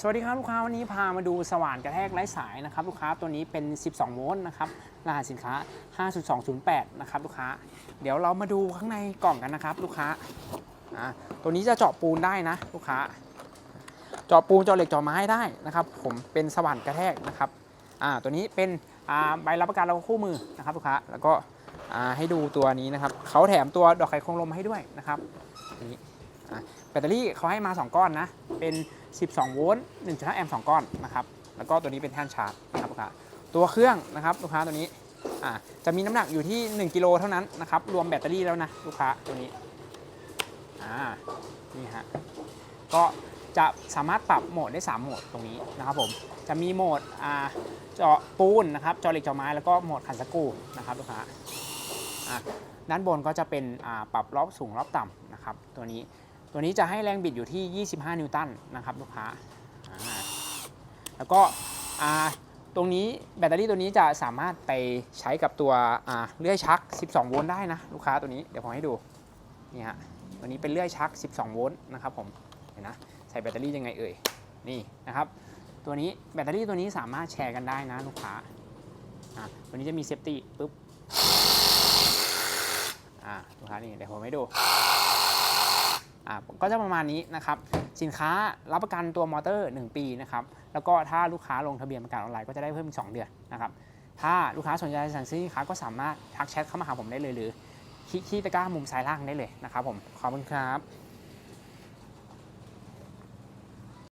สวัสดีครับลูกค้าวันนี้พามาดูสว่านกระแทกไร้สายนะครับลูกค้าตัวนี้เป็น 12 โวลต์นะครับรหัสสินค้า 5.208 นะครับลูกค้า เดี๋ยวเรามาดูข้างในกล่องกันนะครับลูกค้าอ่าตัวนี้จะเจาะปูนได้นะลูกค้า เจาะปูนเจาะเหล็กเจาะไม้ได้นะครับผมเป็นสว่านกระแทกนะครับอ่าตัวนี้เป็นอ่าใบรับประกันแล้วก็คู่มือนะครับลูกค้าแล้วก็อ่าให้ดูตัวนี้นะครับเขาแถมตัวดอกไข่โครงลมให้ด้วยนะครับนี่ แบตเตอรี่เขาให้มา 2 ก้อนนะ เป็น 12 โวลต์1.5 แอมป์2ก้อนนะครับ แล้วก็ตัวนี้เป็นแท่นชาร์จนะครับลูกค้าตัวเครื่องนะครับลูกค้าตัวนี้จะมีน้ำหนักอยู่ที่ 1 กิโลเท่านั้นนะครับ รวมแบตเตอรี่แล้วนะลูกค้าตัวนี้นี่ฮะ ก็จะสามารถปรับโหมดได้ 3 โหมดตรงนี้นะครับผม จะมีโหมดเจาะปูนนะครับเจาะเหล็กเจาะไม้แล้วก็โหมดขันสกรูนะครับลูกค้าด้านบนก็จะเป็นปรับรอบสูงรอบต่ำนะครับตัวนี้ ตัวนี้จะให้แรงบิดอยู่ที่ 25 นิวตันนะครับลูกค้า แล้วก็ตรงนี้แบตเตอรี่ตัวนี้จะสามารถไปใช้กับตัวเลื่อยชัก 12 โวลต์ได้นะลูกค้าตัวนี้เดี๋ยวผมให้ดูนี่ฮะตัวนี้เป็นเลื่อยชัก 12 โวลต์นะครับผมเห็นนะใส่แบตเตอรี่ยังไงเอ่ยนี่นะครับ ตัวนี้แบตเตอรี่ตัวนี้สามารถแชร์กันได้นะลูกค้าตัวนี้จะมีเซฟตี้ปุ๊บลูกค้านี่เดี๋ยวผมให้ดู อ่าก็จะประมาณนี้นะครับ สินค้ารับประกันตัวมอเตอร์ 1 ปีนะครับ แล้วก็ถ้าลูกค้าลงทะเบียนประกันออนไลน์ก็จะได้เพิ่มอีก 2 เดือนนะครับ ถ้าลูกค้าสนใจสั่งซื้อสินค้าก็สามารถทักแชทเข้ามาหาผมได้เลยหรือคลิกที่ตะกร้ามุมซ้ายล่างได้เลยนะครับผม ขอบคุณครับ